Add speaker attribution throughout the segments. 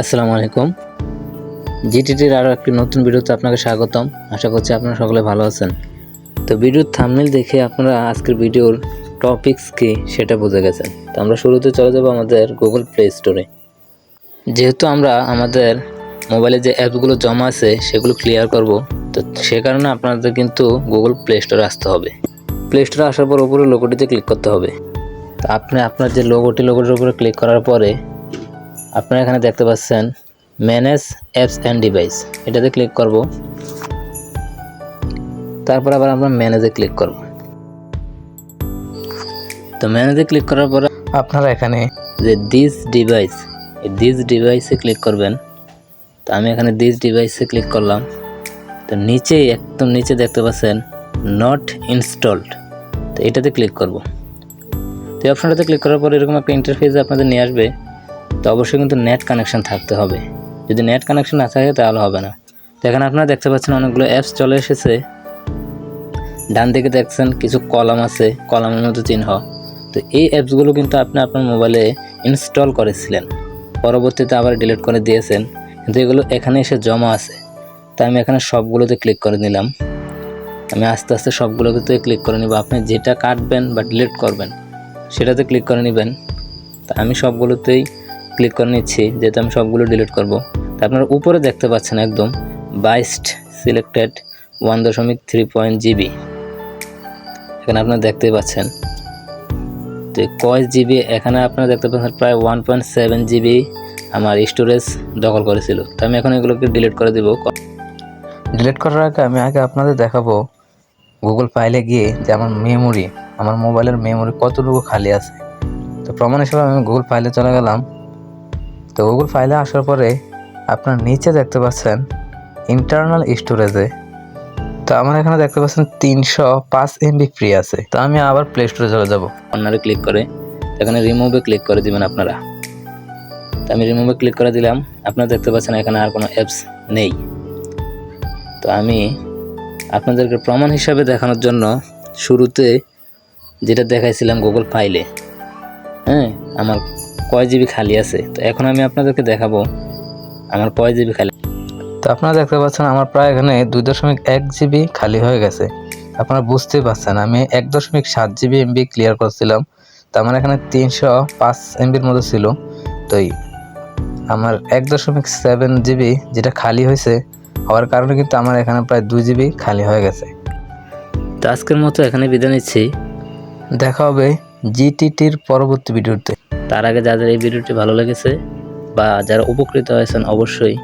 Speaker 1: আসসালামু আলাইকুম। জিটিটির আরও একটি নতুন ভিডিওতে আপনাকে স্বাগতম। আশা করছি আপনারা সকলে ভালো আছেন। তো ভিডিওর থামনেল দেখে আপনারা আজকের ভিডিওর টপিকস কি সেটা বুঝে গেছেন। তো আমরা শুরুতে চলে যাব আমাদের গুগল প্লে স্টোরে। যেহেতু আমরা আমাদের মোবাইলে যে অ্যাপসগুলো জমা আছে, সেগুলো ক্লিয়ার করব, তো সে কারণে আপনাদের কিন্তু গুগল প্লে স্টোরে আসতে হবে। প্লে স্টোরে আসার পর উপরে লোগোটিতে ক্লিক করতে হবে। তো আপনি আপনার যে লোগোটি লোগোটির উপরে ক্লিক করার পরে আপনারা এখানে দেখতে পাচ্ছেন ম্যানেজ অ্যাপস অ্যান্ড ডিভাইস। এটাতে ক্লিক করব। তারপর আবার আমরা ম্যানেজে ক্লিক করব। তো ম্যানেজে ক্লিক করার পরে আপনারা এখানে যে দিস ডিভাইস দিস ডিভাইসে ক্লিক করবেন। তো আমি এখানে দিস ডিভাইসে ক্লিক করলাম। তো নিচে, একদম নিচে দেখতে পাচ্ছেন নট ইনস্টলড তো এটাতে ক্লিক করব। তো এই অপশনটাতে ক্লিক করার পরে এরকম একটা ইন্টারফেস আপনাদের নিয়ে আসবে। তো অবশ্যই কিন্তু নেট কানেকশান থাকতে হবে। যদি নেট কানেকশান না থাকে, তাহলে হবে না। তো এখানে আপনারা দেখতে পাচ্ছেন অনেকগুলো অ্যাপস চলে এসেছে। ডান দিকে দেখছেন কিছু কলাম আছে, কলামের মতো চিহ্ন। তো এই অ্যাপসগুলো কিন্তু আপনি আপনার মোবাইলে ইনস্টল করেছিলেন। পরবর্তীতে আবার ডিলিট করে দিয়েছেন। কিন্তু এগুলো এখানে এসে জমা আছে। তাই আমি এখানে সবগুলোতে ক্লিক করে নিলাম। আমি আস্তে আস্তে সবগুলোতে ক্লিক করে নিব। আপনি যেটা কাটবেন বা ডিলিট করবেন, সেটাতে ক্লিক করে নেবেন। তা আমি সবগুলোতেই ক্লিক করে নিচ্ছি, যেহেতু আমি সবগুলো ডিলিট করব। তা আপনারা উপরে দেখতে পাচ্ছেন একদম বাইস্ট সিলেক্টেড ওয়ান দশমিক থ্রি পয়েন্ট জিবি। এখানে আপনারা দেখতেই পাচ্ছেন তো কয় জিবি, এখানে আপনারা দেখতে পাচ্ছেন প্রায় ওয়ান পয়েন্ট সেভেন জিবি আমার স্টোরেজ দখল করেছিল। তো আমি এখন এগুলোকে ডিলিট করে দেবো। ডিলিট করার আগে আমি আগে আপনাদের দেখাবো গুগল ফাইলে গিয়ে যে আমার মেমোরি আমার মোবাইলের মেমোরি কতটুকু খালি আছে। তো প্রমাণ হিসেবে আমি গুগল ফাইলে চলে গেলাম। তো গুগল ফাইলে আসার পরে আপনার নিচে দেখতে পাচ্ছেন ইন্টারনাল স্টোরেজে তো আমার এখানে দেখতে পাচ্ছেন তিনশো পাঁচ এমবি ফ্রি আছে। তো আমি আবার প্লে স্টোরে চলে যাব। কর্নারে ক্লিক করে, এখানে রিমুভে ক্লিক করে দিবেন আপনারা। তো আমি রিমুভে ক্লিক করে দিলাম, আপনারা দেখতে পাচ্ছেন এখানে আর কোনো অ্যাপস নেই। তো আমি আপনাদেরকে প্রমাণ হিসাবে দেখানোর জন্য শুরুতে যেটা দেখাইছিলাম গুগল ফাইলে হ্যাঁ আমার কয় জিবি খালি আছে? তো এখন আমি আপনাদেরকে দেখাবো আমার কয় জিবি খালি। তো আপনারা দেখতে পাচ্ছেন আমার প্রায় এখানে দুই দশমিক এক জিবি খালি হয়ে গেছে। আপনারা বুঝতেই পারছেন, আমি এক দশমিক সাত জিবি এমবি ক্লিয়ার করছিলাম। তো আমার এখানে তিনশো পাঁচ এমবির মতো ছিল। তো আমার এক দশমিক সেভেন জিবি যেটা খালি হয়েছে, হওয়ার কারণে কিন্তু আমার এখানে প্রায় দুই জিবি খালি হয়ে গেছে। তো আজকের মতো এখানে বিদায় নিচ্ছি। দেখা হবে জিটিটির পরবর্তী ভিডিওতে। তার আগে যাদের এই ভিডিওটি ভালো লেগেছে বা যারা উপকৃত হয়েছেন, অবশ্যই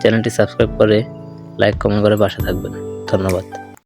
Speaker 1: চ্যানেলটি সাবস্ক্রাইব করে লাইক, কমেন্ট করে বাসা থাকবেন। ধন্যবাদ।